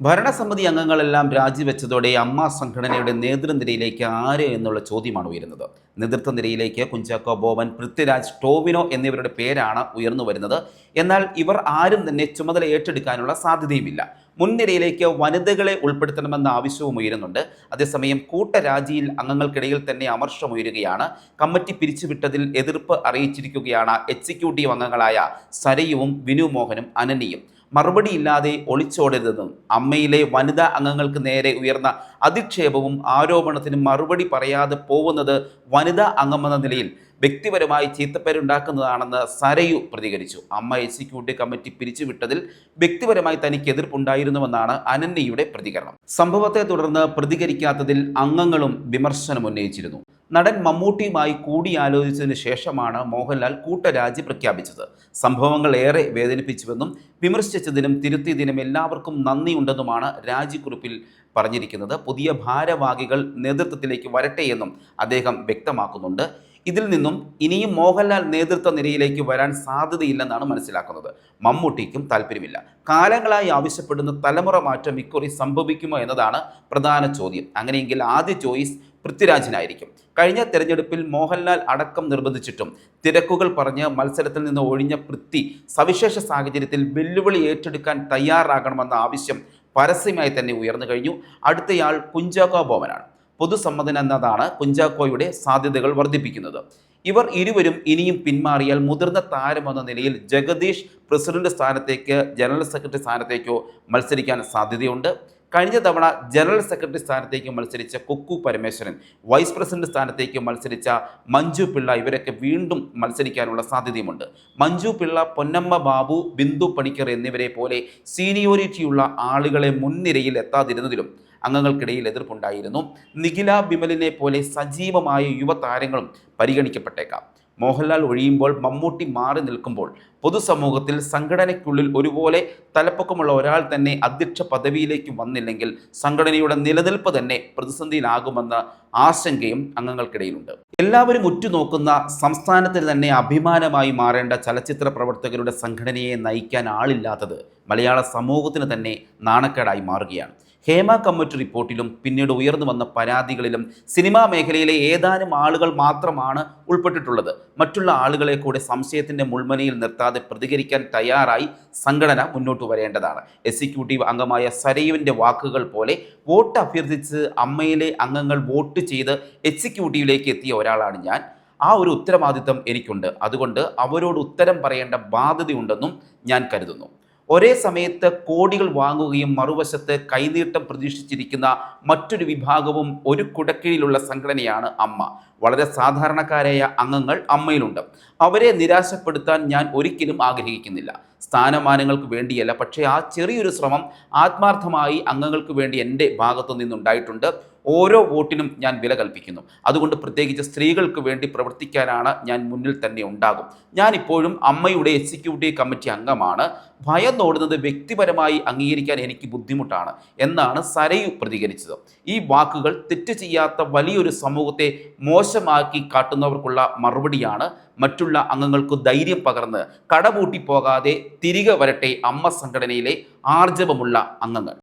ഭരണസമിതി അംഗങ്ങളെല്ലാം രാജിവെച്ചതോടെ അമ്മ സംഘടനയുടെ നേതൃനിരയിലേക്ക് ആര് എന്നുള്ള ചോദ്യമാണ് ഉയരുന്നത്. നേതൃത്വ നിരയിലേക്ക് കുഞ്ചാക്കോ ബോബൻ പൃഥ്വിരാജ് ടോവിനോ എന്നിവരുടെ പേരാണ് ഉയർന്നു വരുന്നത്. എന്നാൽ ഇവർ ആരും തന്നെ ചുമതല ഏറ്റെടുക്കാനുള്ള സാധ്യതയുമില്ല. മുൻനിരയിലേക്ക് വനിതകളെ ഉൾപ്പെടുത്തണമെന്ന ആവശ്യവും ഉയരുന്നുണ്ട്. അതേസമയം കൂട്ടരാജിയിൽ അംഗങ്ങൾക്കിടയിൽ തന്നെ അമർഷമുയരുകയാണ് കമ്മിറ്റി പിരിച്ചുവിട്ടതിൽ എതിർപ്പ് അറിയിച്ചിരിക്കുകയാണ്. എക്സിക്യൂട്ടീവ് അംഗങ്ങളായ സരയുവും വിനു മോഹനും അനനിയും മറുപടിയില്ലാതെ ഒളിച്ചോടരുതെന്നും അമ്മയിലെ വനിതാ അംഗങ്ങൾക്ക് നേരെ ഉയർന്ന അധിക്ഷേപവും ആരോപണത്തിനും മറുപടി പറയാതെ പോകുന്നത് വനിതാ അംഗമെന്ന നിലയിൽ വ്യക്തിപരമായി ചീത്തപ്പേരുണ്ടാക്കുന്നതാണെന്ന് സരയു പ്രതികരിച്ചു. അമ്മ എക്സിക്യൂട്ടീവ് കമ്മിറ്റി പിരിച്ചുവിട്ടതിൽ വ്യക്തിപരമായി തനിക്ക് എതിർപ്പുണ്ടായിരുന്നുവെന്നാണ് അനന്യയുടെ പ്രതികരണം. സംഭവത്തെ തുടർന്ന് പ്രതികരിക്കാത്തതിൽ അംഗങ്ങളും വിമർശനം ഉന്നയിച്ചിരുന്നു നടൻ മമ്മൂട്ടിയുമായി കൂടിയാലോചിച്ചതിന് ശേഷമാണ് മോഹൻലാൽ കൂട്ടരാജി പ്രഖ്യാപിച്ചത്. സംഭവങ്ങൾ ഏറെ വേദനിപ്പിച്ചുവെന്നും വിമർശിച്ചതിനും തിരുത്തിയതിനും എല്ലാവർക്കും നന്ദിയുണ്ടെന്നുമാണ് രാജിക്കുറിപ്പിൽ പറഞ്ഞിരിക്കുന്നത്. പുതിയ ഭാരവാഹികൾ നേതൃത്വത്തിലേക്ക് വരട്ടെ എന്നും അദ്ദേഹം വ്യക്തമാക്കുന്നുണ്ട്. ഇതിൽ നിന്നും ഇനിയും മോഹൻലാൽ നേതൃത്വ നിരയിലേക്ക് വരാൻ സാധ്യതയില്ലെന്നാണ് മനസ്സിലാക്കുന്നത്. മമ്മൂട്ടിക്കും താല്പര്യമില്ല. കാലങ്ങളായി ആവശ്യപ്പെടുന്ന തലമുറ മാറ്റം ഇക്കുറി സംഭവിക്കുമോ എന്നതാണ് പ്രധാന ചോദ്യം. അങ്ങനെയെങ്കിൽ ആദ്യ ചോയ്സ് പൃഥ്വിരാജിനായിരിക്കും. കഴിഞ്ഞ തെരഞ്ഞെടുപ്പിൽ മോഹൻലാൽ അടക്കം നിർബന്ധിച്ചിട്ടും തിരക്കുകൾ പറഞ്ഞ് മത്സരത്തിൽ നിന്ന് ഒഴിഞ്ഞ പൃഥ്വി സവിശേഷ സാഹചര്യത്തിൽ വെല്ലുവിളി ഏറ്റെടുക്കാൻ തയ്യാറാകണമെന്ന ആവശ്യം പരസ്യമായി തന്നെ ഉയർന്നു കഴിഞ്ഞു. അടുത്തയാൾ കുഞ്ചാക്കോ ബോമനാണ്. പൊതുസമ്മതൻ എന്നതാണ് കുഞ്ചാക്കോയുടെ സാധ്യതകൾ വർദ്ധിപ്പിക്കുന്നത്. ഇവർ ഇരുവരും ഇനിയും പിന്മാറിയാൽ മുതിർന്ന താരമെന്ന നിലയിൽ ജഗദീഷ് പ്രസിഡന്റ് സ്ഥാനത്തേക്ക് ജനറൽ സെക്രട്ടറി സ്ഥാനത്തേക്കോ മത്സരിക്കാൻ സാധ്യതയുണ്ട്. കഴിഞ്ഞ തവണ ജനറൽ സെക്രട്ടറി സ്ഥാനത്തേക്ക് മത്സരിച്ച കുക്കു പരമേശ്വരൻ വൈസ് പ്രസിഡന്റ് സ്ഥാനത്തേക്ക് മത്സരിച്ച മഞ്ജു പിള്ള ഇവരൊക്കെ വീണ്ടും മത്സരിക്കാനുള്ള സാധ്യതയുമുണ്ട്. മഞ്ജു പിള്ള പൊന്നമ്മ ബാബു ബിന്ദു പണിക്കർ എന്നിവരെ പോലെ സീനിയോറിറ്റിയുള്ള ആളുകളെ മുൻനിരയിൽ എത്താതിരുന്നതിലും അംഗങ്ങൾക്കിടയിൽ എതിർപ്പുണ്ടായിരുന്നു. നിഖില ബിമലിനെ പോലെ സജീവമായ യുവതാരങ്ങളും പരിഗണിക്കപ്പെട്ടേക്കാം. മോഹൻലാൽ ഒഴിയുമ്പോൾ മമ്മൂട്ടി മാറി നിൽക്കുമ്പോൾ പൊതുസമൂഹത്തിൽ സംഘടനയ്ക്കുള്ളിൽ ഒരുപോലെ തലപ്പൊക്കമുള്ള ഒരാൾ തന്നെ അധ്യക്ഷ പദവിയിലേക്ക് വന്നില്ലെങ്കിൽ സംഘടനയുടെ നിലനിൽപ്പ് തന്നെ പ്രതിസന്ധിയിലാകുമെന്ന ആശങ്കയും അംഗങ്ങൾക്കിടയിലുണ്ട്. എല്ലാവരും ഉറ്റുനോക്കുന്ന സംസ്ഥാനത്തിന് തന്നെ അഭിമാനമായി മാറേണ്ട ചലച്ചിത്ര പ്രവർത്തകരുടെ സംഘടനയെ നയിക്കാൻ ആളില്ലാത്തത് മലയാള സമൂഹത്തിന് തന്നെ നാണക്കേടായി മാറുകയാണ്. ഹേമ കമ്മിറ്റി റിപ്പോർട്ടിലും പിന്നീട് ഉയർന്നു വന്ന പരാതികളിലും സിനിമാ മേഖലയിലെ ഏതാനും ആളുകൾ മാത്രമാണ് ഉൾപ്പെട്ടിട്ടുള്ളത്. മറ്റുള്ള ആളുകളെ കൂടെ സംശയത്തിന്റെ മുൾമനയിൽ നിർത്താതെ പ്രതികരിക്കാൻ തയ്യാറായി സംഘടന മുന്നോട്ട് വരേണ്ടതാണ്. എക്സിക്യൂട്ടീവ് അംഗമായ സരയുവിന്റെ വാക്കുകൾ പോലെ വോട്ട് അഭ്യർത്ഥിച്ച് അമ്മയിലെ അംഗങ്ങൾ വോട്ട് ചെയ്ത് എക്സിക്യൂട്ടീവിലേക്ക് എത്തിയ ഒരാളാണ് ഞാൻ. ആ ഒരു ഉത്തരവാദിത്തം എനിക്കുണ്ട്. അതുകൊണ്ട് അവരോട് ഉത്തരം പറയേണ്ട ബാധ്യതയുണ്ടെന്നും ഞാൻ കരുതുന്നു. ഒരേ സമയത്ത് കോടികൾ വാങ്ങുകയും മറുവശത്ത് കൈനീട്ടം പ്രതീക്ഷിച്ചിരിക്കുന്ന മറ്റൊരു വിഭാഗവും ഒരു കുടക്കീഴിലുള്ള സംഘടനയാണ് അമ്മ. വളരെ സാധാരണക്കാരായ അംഗങ്ങൾ അമ്മയിലുണ്ട്. അവരെ നിരാശപ്പെടുത്താൻ ഞാൻ ഒരിക്കലും ആഗ്രഹിക്കുന്നില്ല. സ്ഥാനമാനങ്ങൾക്ക് വേണ്ടിയല്ല. പക്ഷേ ആ ചെറിയൊരു ശ്രമം ആത്മാർത്ഥമായി അംഗങ്ങൾക്ക് വേണ്ടി എന്റെ ഭാഗത്തു നിന്നുണ്ടായിട്ടുണ്ട്. ഓരോ വോട്ടിനും ഞാൻ വില കൽപ്പിക്കുന്നു. അതുകൊണ്ട് പ്രത്യേകിച്ച് സ്ത്രീകൾക്ക് വേണ്ടി പ്രവർത്തിക്കാനാണ് ഞാൻ മുന്നിൽ തന്നെ ഉണ്ടാകും. ഞാൻ ഇപ്പോഴും അമ്മയുടെ എക്സിക്യൂട്ടീവ് കമ്മിറ്റി അംഗമാണ്. ഭയം നോടുന്നത് വ്യക്തിപരമായി അംഗീകരിക്കാൻ എനിക്ക് ബുദ്ധിമുട്ടാണ് എന്നാണ് സരയു പ്രതികരിച്ചത്. ഈ വാക്കുകൾ തെറ്റ് ചെയ്യാത്ത വലിയൊരു സമൂഹത്തെ മോശമാക്കി കാട്ടുന്നവർക്കുള്ള മറുപടിയാണ് മറ്റുള്ള അംഗങ്ങൾക്ക് ധൈര്യം പകർന്ന് കടപൂട്ടി പോകാതെ തിരികെ വരട്ടെ അമ്മ സംഘടനയിലെ ആർജവമുള്ള അംഗങ്ങൾ.